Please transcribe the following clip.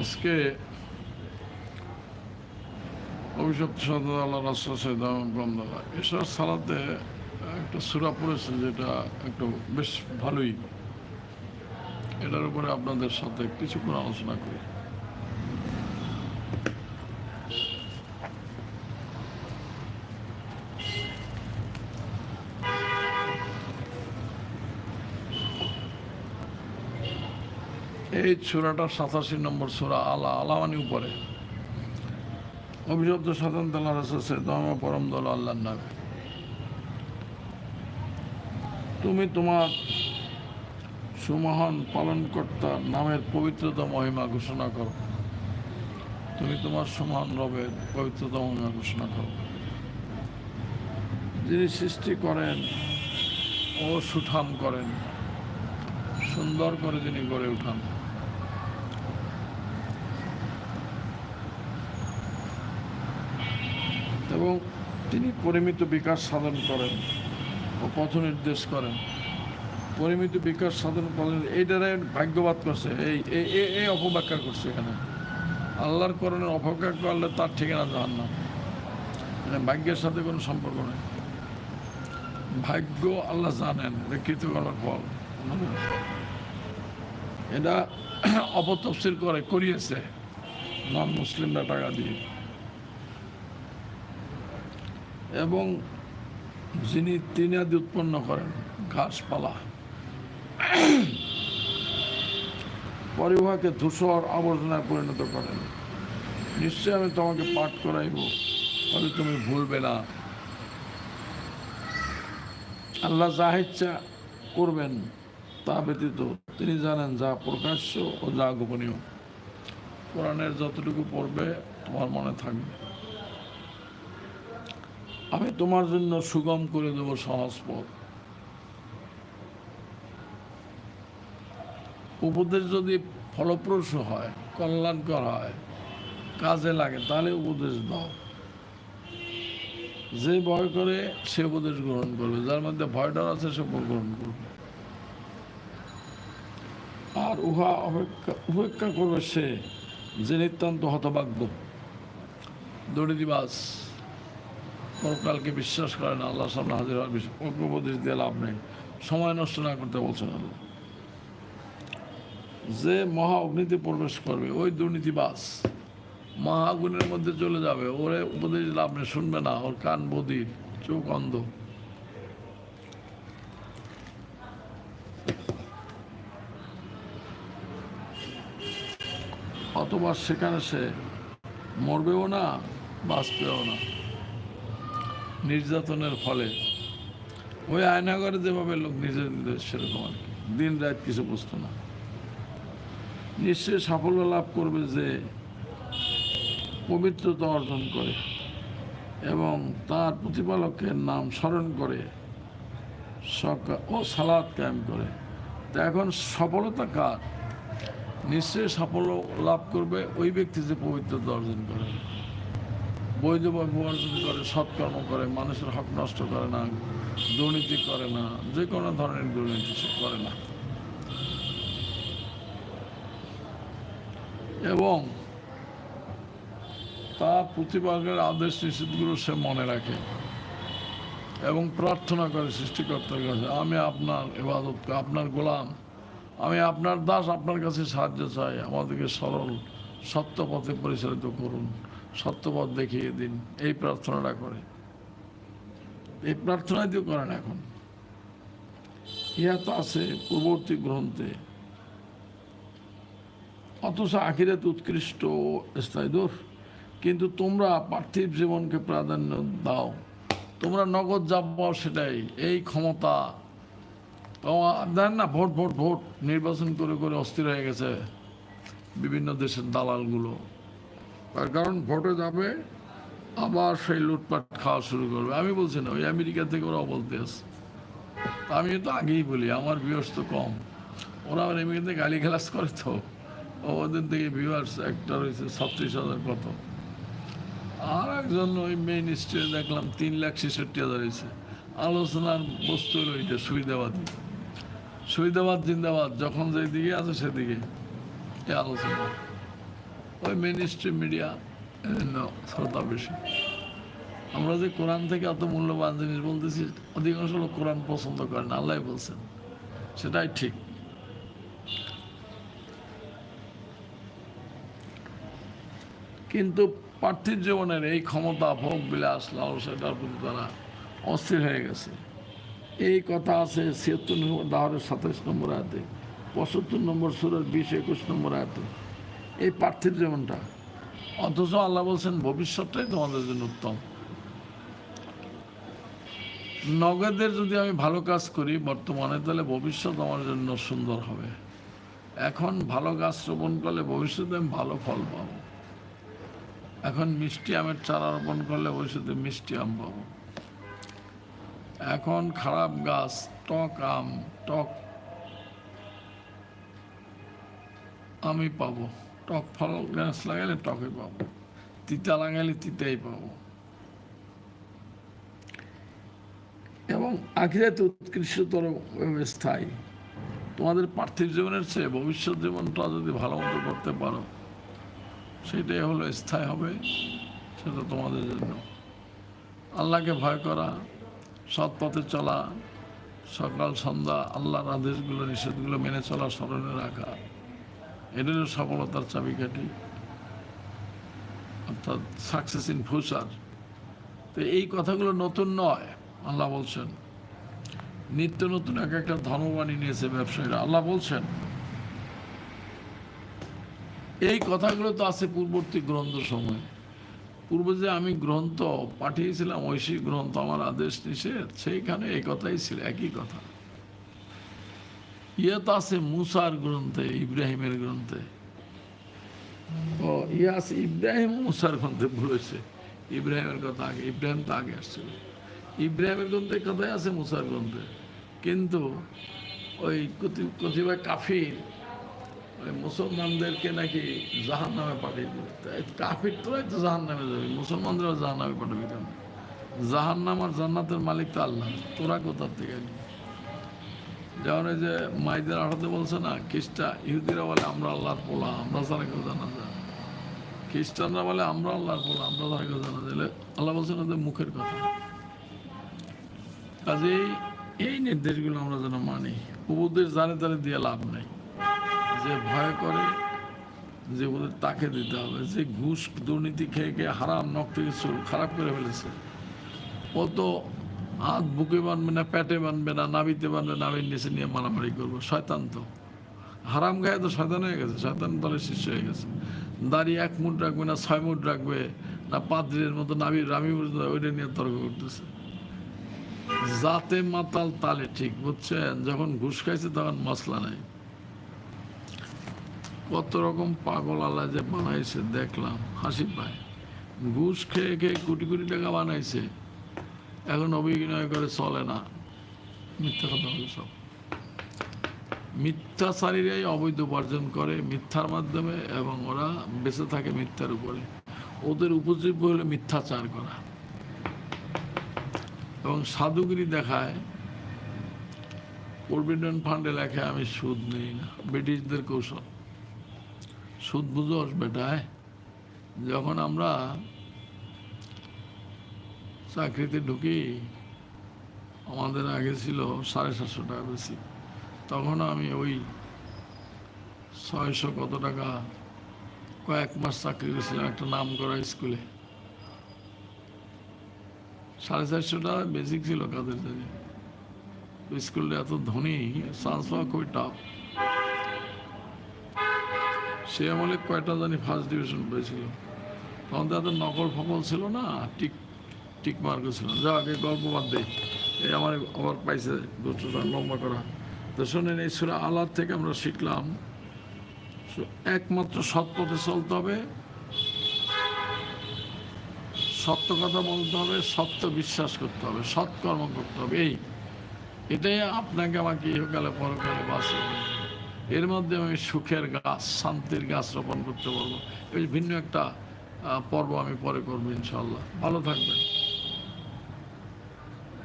আজকে অভিশপ্ত সদর আল্লাহ রাস্তা সৈদামদাল্লাহ এসব সালাতে একটা সুরা পড়েছে যেটা একটু বেশ ভালোই। এটার উপরে আপনাদের সাথে কিছুক্ষণ আলোচনা করি। এই সুরাটা সাতাশি নম্বর সুরা আলা আলামানি উপরে। অভিশব্দ সাধারণ তাল্লাহ রসে ধর্ম পরম দল আল্লাহর নামে। তুমি তোমার সুমহান পালনকর্তার নামের পবিত্রতা মহিমা ঘোষণা করো। তুমি তোমার সমান রবের পবিত্রতা মহিমা ঘোষণা করো। যিনি সৃষ্টি করেন ও সুঠাম করেন, সুন্দর করে তিনি গড়ে উঠান। এবং তিনি পরিমিত বিকাশ সাধন করেন ও পথ নির্দেশ করেন। পরিমিত বিকাশ সাধন করেন এইটারে ভাগ্যবাদ করছে। এই, এই- এই- এই অপব্যাখ্যা করছে এখানে। আল্লাহর করণের অপব্যাখ্যা করলে তার ঠিকানা জাহান না ভাগ্যের সাথে কোনো সম্পর্ক নেই। ভাগ্য আল্লাহ জানেন, এটা কৃতকর্মের ফল। এটা অপতফসিল করে, করিয়েছে। নন মুসলিমরা টাকা দিয়ে। এবং যিনি তৃণাদি উৎপন্ন করেন, ঘাসপালা। পরিবাহকে ধূসর আবর্জনায় পরিণত করেন। নিশ্চয়ই আমি তোমাকে পাঠ করাইব, তবে তুমি ভুলবে না। আল্লাহ যা ইচ্ছা করবেন তা ব্যতীত তিনি জানেন যা প্রকাশ্য ও যা গোপনীয়। কোরআনের যতটুকু পড়বে, তোমার মনে থাকবে। আমি তোমার জন্য সুগম করে দেব সহজ পথ। উপদেশ যদি ফলপ্রসূ হয় কল্যাণকর হয়, কাজে লাগে, তাহলে উপদেশ দাও। যে ভয় করে, সে উপদেশ গ্রহণ করবে। যার মধ্যে ভয়টার আছে, সে গ্রহণ করবে। আর উহা অপেক্ষা, উপেক্ষা করবে সে যে নিতান্ত হতভাগ্য। দড়িদিবাস পরকালকে বিশ্বাস করে না আল্লাহ সামনে হাজির হওয়ার বিষয় উপদেশ দিয়ে লাভ নেই। সময় নষ্ট না করতে বলছেন আল্লাহ। যে মহা অগ্নিতে প্রবেশ করবে, ওই দুর্নীতিবাস মহাগুণের মধ্যে চলে যাবে, ওরে উপদেশ লাভ নেই, শুনবে না, ওর কান বদির চোখ অন্ধ। অথবা সেখানে সে মরবেও না, বাঁচবেও না। নির্যাতনের ফলে ওই আয়নাগরে যেভাবে লোক নির্যাতিত সেরকম আর কি। দিন রাত কিছু বুঝতো না। নিশ্চয়ই সাফল্য লাভ করবে যে পবিত্রতা অর্জন করে এবং তার প্রতিপালকের নাম স্মরণ করে ও সালাদ কায়েম করে। তা এখন সফলতা কার? নিশ্চয়ই সাফল্য লাভ করবে ওই ব্যক্তি যে পবিত্রতা অর্জন করে। বৈধভাবে অর্জন করে, সৎকর্ম করে, মানুষের হক নষ্ট করে না, দুর্নীতি করে না, যে কোনো ধরনের দুর্নীতি সে করে না। এবং তা প্রতিপালকের আদেশ নিষেধগুলো সে মনে রাখে এবং প্রার্থনা করে সৃষ্টিকর্তার কাছে, আমি আপনার এবাদত আপনার গোলাম, আমি আপনার দাস, আপনার কাছে সাহায্য চাই, আমাদেরকে সরল, সত্য পথে পরিচালিত করুন। সত্যপথ দেখিয়ে দিন। এই প্রার্থনাটা করে। এই প্রার্থনাই দিয়ে করেন এখন। ইহা তো আছে পূর্ববর্তী গ্রন্থে, অথচ আখিরাত উৎকৃষ্ট ও স্থায়ীদোর কিন্তু তোমরা পার্থিব জীবনকে প্রাধান্য দাও। তোমরা নগদ যা পাও সেটাই। এই ক্ষমতা দেন না, ভোট ভোট ভোট, নির্বাচন করে করে অস্থির হয়ে গেছে বিভিন্ন দেশের দালালগুলো। তার কারণ ভোটে যাবে, আবার সেই লুটপাট খাওয়া শুরু করবে। আমি বলছি না, ওই আমেরিকা থেকে ওরাও বলতে আছে আমি তো আগেই বলি, আমার ভিউয়ার্স তো কম। ওরা আমার আমেরিকাতে গালি খেলাস করে তো। ওদের থেকে ভিউয়ার্স একটা রয়েছে ছত্রিশ হাজার কত। আর একজন ওই মেইন স্টেজে দেখলাম, তিন লাখ ছেষট্টি হাজার হয়েছে। আলোচনার বস্তু হলো এটা সুবিধাবাদ। জিন্দাবাদ, যখন যেদিকে আছে সেদিকে। এ আলোচনা। ওই মেন স্ট্রিম মিডিয়া শ্রোতা বেশি। আমরা যে কোরআন থেকে এত মূল্যবান জিনিস বলতেছি, অধিকাংশ লোক কোরআন পছন্দ করে না আল্লাহ বলছেন। সেটাই ঠিক। কিন্তু পার্থিব জীবনের এই ক্ষমতা, ভোগ, বিলাস লাল সেটার প্রতি তারা অস্থির হয়ে গেছে। এই কথা আছে ছিয়াত্তর নম্বর, দাহরের সাতাশ নম্বর আয়াতে, পঁচাত্তর নম্বর সুরের বিশ, একুশ নম্বর আয়াতে। এই পার্থিব জীবনটা। অথচ আল্লাহ বলছেন, ভবিষ্যৎটাই তোমাদের জন্য উত্তম। নগদের যদি আমি ভালো কাজ করি বর্তমানে তাহলে ভবিষ্যৎ আমার জন্য সুন্দর হবে। এখন ভালো গাছ রোপণ করলে ভবিষ্যতে আমি ভালো ফল পাবো। এখন মিষ্টি আমের চারা রোপণ করলে ভবিষ্যতে মিষ্টি আম পাবো। এখন খারাপ গাছ, টক আম, টক আমি পাবো। টক ফল গাছ লাগালে টকে পাবো। তিতা লাগালে তিতাই পাবো। এবং আখিরাতে উৎকৃষ্টতর স্থায়ী। তোমাদের পার্থিব জীবনের চেয়ে ভবিষ্যৎ জীবনটা যদি ভালো মতো করতে পারো, সেটাই হলো স্থায়ী হবে, সেটা তোমাদের জন্য। আল্লাহকে ভয় করা, সৎ পথে চলা, সকাল সন্ধ্যা আল্লাহর আদেশগুলো, নিষেধগুলো মেনে চলা, স্মরণে রাখা। এটা হলো সফলতার চাবিকাঠি। অর্থাৎ সাকসেস ইন ফিউচার তো এই কথাগুলো নতুন নয়, আল্লাহ বলছেন। নিত্য নতুন এক একটা ধর্মবাণী নিয়েছে ব্যবসায়ীরা, আল্লাহ বলছেন, এই কথাগুলো তো আছে পূর্ববর্তী গ্রন্থ সময়। পূর্বে যে আমি গ্রন্থ পাঠিয়েছিলাম, ঐশী গ্রন্থ, আমার আদেশ নিষেধ, সেইখানে এই কথাই ছিল, একই কথা। ইয়ে আছে মুসার গ্রন্থে, ইব্রাহিমের গ্রন্থে। ও ইয়ে আছে ইব্রাহিম মুসার গ্রন্থে বলেছে ইব্রাহিমের কথা আগে, ইব্রাহিম তো আগে আসছিল। ইব্রাহিমের গ্রন্থে কথাই আছে মুসার গ্রন্থে। কিন্তু ওই কতিপয় কাফির, ওই মুসলমানদেরকে নাকি জাহান নামে পাঠিয়ে তাই কাফির তোরাই তো জাহান নামে যাবে, মুসলমানদেরও জাহান নামে পাঠাবে কেন? জাহান নাম আর জান্নাতের মালিক তো আল্লাহ, তোরা কোথার থেকে? যেমন যে মাইদের আঠাতে বলছে না, খ্রিস্টা, ইহুদিরা বলে, আমরা আল্লাহর পোলা, আমরা ছাড়া কেউ জানা যায় খ্রিস্টানরা বলে, আমরা আল্লাহর পোলা, আমরা ছাড়া কেউ জানা যায় আল্লাহ বলছেন ওদের মুখের কথা। কাজেই এই নির্দেশগুলো আমরা যেন মানি। উপদেশ জানে তারে দিয়ে লাভ নেই। যে ভয় করে, যে ওদের তাকে দিতে হবে, যে ঘুষ দুর্নীতি খেয়ে খেয়ে হারাম নখ থেকে চুল খারাপ করে ফেলেছে। ও তো হাত বুকে বানবে না, পেটে বানবে না নাবিতে বানবে নাবির নিচে নিয়ে মারামারি করব। শয়তান তো। হারাম গায়ে তো শয়তান হয়ে গেছে, শয়তান দলের শিষ্য হয়ে গেছে। দাঁড়িয়ে এক মুঠ রাখবে না, ছয় মুঠ রাখবে না, পাদ্রের মতো নাবি রামি ওইটা নিয়ে তর্ক করতেছে। জাতে মাতাল তালে ঠিক, বুঝছেন? যখন ঘুষ খাইছে তখন মশলা নাই। কত রকম পাগল আল্লাহ যে বানাইছে, দেখলাম। হাসি পায় ঘুষ খেয়ে খেয়ে কোটি কোটি টাকা বানাইছে। এখন অভিনয় করে চলে না। মিথ্যা কথা বলে সব। মিথ্যাচারীরাই অবৈধ উপার্জন করে মিথ্যার মাধ্যমে এবং ওরা বেঁচে থাকে মিথ্যার উপরে। ওদের উপজীব্য হলো মিথ্যাচার করা। এবং সাধুগিরি দেখায়, প্রভিডেন্ট ফান্ডে লেখে, আমি সুদ নেই না। ব্রিটিশদের কৌশল। সুদ বুঝোস বেটায়। যখন আমরা চাকরিতে ঢুকি, আমাদের আগে ছিল সাড়ে সাতশো টাকা বেশি। তখন আমি ওই ছয়শো কত টাকা কয়েক মাস চাকরি করেছিলাম একটা নাম করা স্কুলে। সাড়ে চারশো টাকা বেসিক ছিল কাদের জানি। স্কুলটা এত ধনী চান্স পাওয়া খুবই টাফ সে আমলে কয়টা জানি ফার্স্ট ডিভিশন পেয়েছিল। তখন তো এত নকল ফকল ছিল না, টিক টিক মার্কও ছিল যা আগে গল্প বাদ এই আমার আবার পাইছে দুটোটা লম্বা করা। তো শোনেন, এই সুরা আলার থেকে আমরা শিখলাম একমাত্র সৎ পথে চলতে হবে, সত্য কথা বলতে হবে, সত্য বিশ্বাস করতে হবে, সৎ কর্ম করতে হবে। এই, এটাই আপনাকে আমাকে ইহকালে পরকালে বাঁচে এর মধ্যে আমি সুখের গাছ, শান্তির গাছ রোপণ করতে পারব। এই ভিন্ন একটা পর্ব আমি পরে করব ইনশাল্লাহ ভালো থাকবেন।